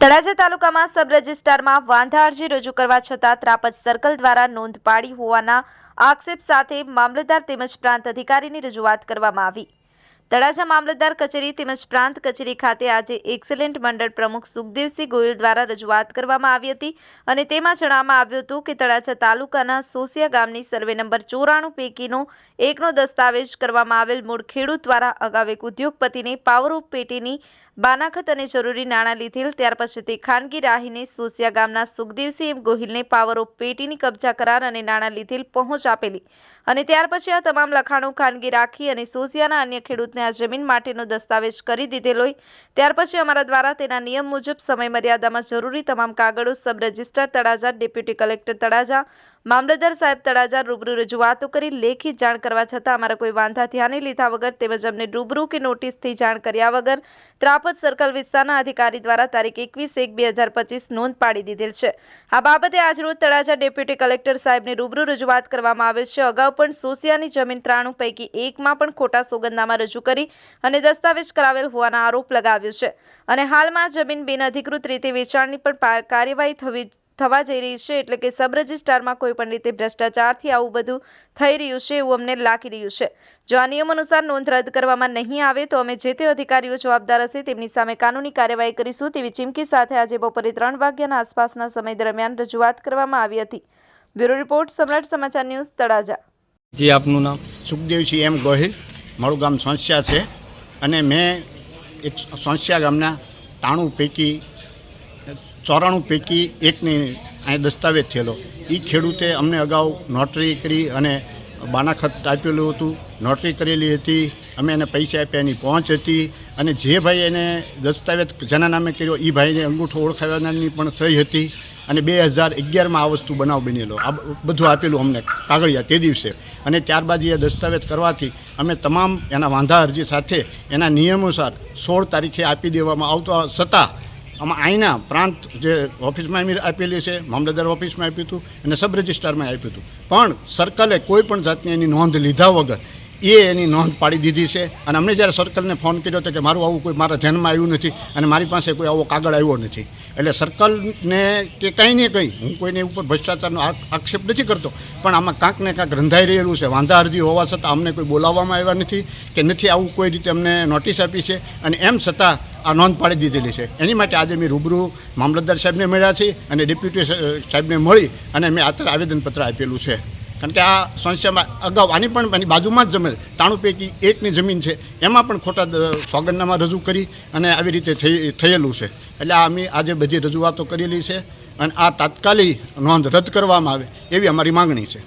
તળાજા તાલુકામાં સબ રજિસ્ટ્રારમાં વાંધા અરજી રજૂ કરવા છતાં ત્રાપજ સર્કલ દ્વારા નોંધ પાડી હોવાના આક્ષેપ સાથે મામલતદાર તેમજ પ્રાંત અધિકારીની રજૂઆત કરવામાં આવી. તળાજા મામલતદાર કચેરી તેમજ પ્રાંત કચેરી ખાતે આજે એક્સેલેન્ટ મંડળ પ્રમુખ સુખદેવસિંહ ગોયલ દ્વારા રજૂઆત કરવામાં આવી હતી અને તેમાં જણાવવામાં આવ્યું હતું કે તળાજા તાલુકાના સોસિયા ગામની સર્વે નંબર ચોરાણું પૈકીનો એકનો દસ્તાવેજ કરવામાં આવેલ મૂળ ખેડૂત દ્વારા અગાઉ એક ઉદ્યોગપતિને પાવર ઓફ પેટીની બાનાખત અને જરૂરી નાણાં લીધેલ, ત્યાર પછી તે ખાનગી રાહીને સોસિયા ગામના સુખદેવસિંહ ગોહિલને પાવર પેટીની કબજા કરાર અને નાણાં લીધેલ પહોંચ આપેલી. અને ત્યાર પછી આ તમામ લખાણો ખાનગી રાખી અને સોસિયાના અન્ય ખેડૂતને આ જમીન માટેનો દસ્તાવેજ કરી દીધેલ હોય. ત્યાર પછી અમારા દ્વારા તેના નિયમ મુજબ સમય મર્યાદામાં જરૂરી તમામ કાગળો, sub registrar Talaja, deputy collector Talaja મામલતદાર સાહેબ તળાજા રૂબરૂ રજૂઆતો કરી લેખિત જાણ કરવા છતાં અમારા કોઈ વાંધા ધ્યાને લીધા વગર તેમજ અમને રૂબરૂ કે નોટિસથી જાણ કર્યા વગર ત્રાપદ સર્કલ વિસ્તારના અધિકારી દ્વારા તારીખ એકવીસ એક બે હજાર પચીસ નોંધ પાડી દીધેલ છે. આ બાબતે આજરોજ તળાજા ડેપ્યુટી કલેક્ટર સાહેબને રૂબરૂ રજૂઆત કરવામાં આવે છે. અગાઉ પણ સોસિયાની જમીન ત્રાણું પૈકી એકમાં પણ ખોટા સોગંદનામા રજૂ કરી અને દસ્તાવેજ કરાવેલ હોવાના આરોપ લગાવ્યો છે. અને હાલમાં જમીન બિનઅધિકૃત રીતે વેચાણની પણ કાર્યવાહી થવી થવા જઈ રહી છે એટલે કે સબ રજિસ્ટ્રારમાં કોઈ પણ રીતે ભ્રષ્ટાચારથી આવું બધું થઈ રહ્યું છે એવું અમને લાગી રહ્યું છે. જો આ નિયમ અનુસાર નોંધ રદ કરવામાં નહીં આવે તો અમે જે તે અધિકારીઓ જવાબદાર હશે તેમની સામે કાનૂની કાર્યવાહી કરીશું તેવી ચીમકી સાથે આજે બપોરે ત્રણ વાગ્યાના આસપાસના સમય દરમિયાન રજૂઆત કરવામાં આવી હતી. બ્યુરો રિપોર્ટ સમ્રાટ સમાચાર ન્યૂઝ તળાજા. જી આપનું નામ? સુખદેવસિંહ એમ ગોહિલ. મારું ગામ સંસ્યા છે અને મેં એક સોંસિયા ગામના તાણું પૈકી ચોરાણું પૈકી એકની અહીં દસ્તાવેજ થયેલો. એ ખેડૂતે અમને અગાઉ નોટરી કરી અને બાનાખત આપેલું હતું. નોટરી કરેલી હતી. અમે એને પૈસા આપ્યા, એની પહોંચ હતી. અને જે ભાઈ એને દસ્તાવેજ જેના નામે કર્યો એ ભાઈને અંગૂઠો ઓળખાવવાની પણ સહી હતી. અને બે હજાર અગિયારમાં આ વસ્તુ બનાવ બનેલો. આ બધું આપેલું અમને કાગળિયા તે દિવસે. અને ત્યારબાદ એ દસ્તાવેજ કરવાથી અમે તમામ એના વાંધા અરજી સાથે એના નિયમોસાર સોળ તારીખે આપી દેવામાં આવતા છતાં આમાં અહીંના પ્રાંત જે ઓફિસમાં એમ આપેલી છે, મામલતદાર ઓફિસમાં આપ્યું હતું અને સબ રજિસ્ટ્રારમાં આપ્યું હતું. પણ સર્કલે કોઈ પણ જાતની એની નોંધ લીધા વગર એ એની નોંધ પાડી દીધી છે અને અમને જ્યારે સર્કલને ફોન કર્યો હતો કે મારું આવું કોઈ મારા ધ્યાનમાં આવ્યું નથી અને મારી પાસે કોઈ આવો કાગળ આવ્યો નથી. એટલે સર્કલને કે કંઈ ને કંઈ, હું કોઈને ઉપર ભ્રષ્ટાચારનો આક્ષેપ નથી કરતો, પણ આમાં કાંક ને કાંક રંધાઈ રહેલું છે. વાંધા અરજી હોવા છતાં અમને કોઈ બોલાવવામાં આવ્યા નથી કે નથી આવું કોઈ રીતે અમને નોટિસ આપી છે. અને એમ છતાં આ નોંધ પાડી દીધેલી છે. એની માટે આજે મેં રૂબરૂ મામલતદાર સાહેબને મળ્યા છે અને ડેપ્યુટી સાહેબને મળી અને મેં અત્યારે આવેદનપત્ર આપેલું છે. કારણ કે આ સંસ્થામાં અગાઉ આની પણ એની બાજુમાં જ જમીન તાણું પૈકી એકની જમીન છે. એમાં પણ ખોટા સોગંદનામા રજૂ કરી અને આવી રીતે થઈ, થયેલું છે. એટલે આ અમે આજે બધી રજૂઆતો કરેલી છે અને આ તાત્કાલિક નોંધ રદ કરવામાં આવે એવી અમારી માંગણી છે.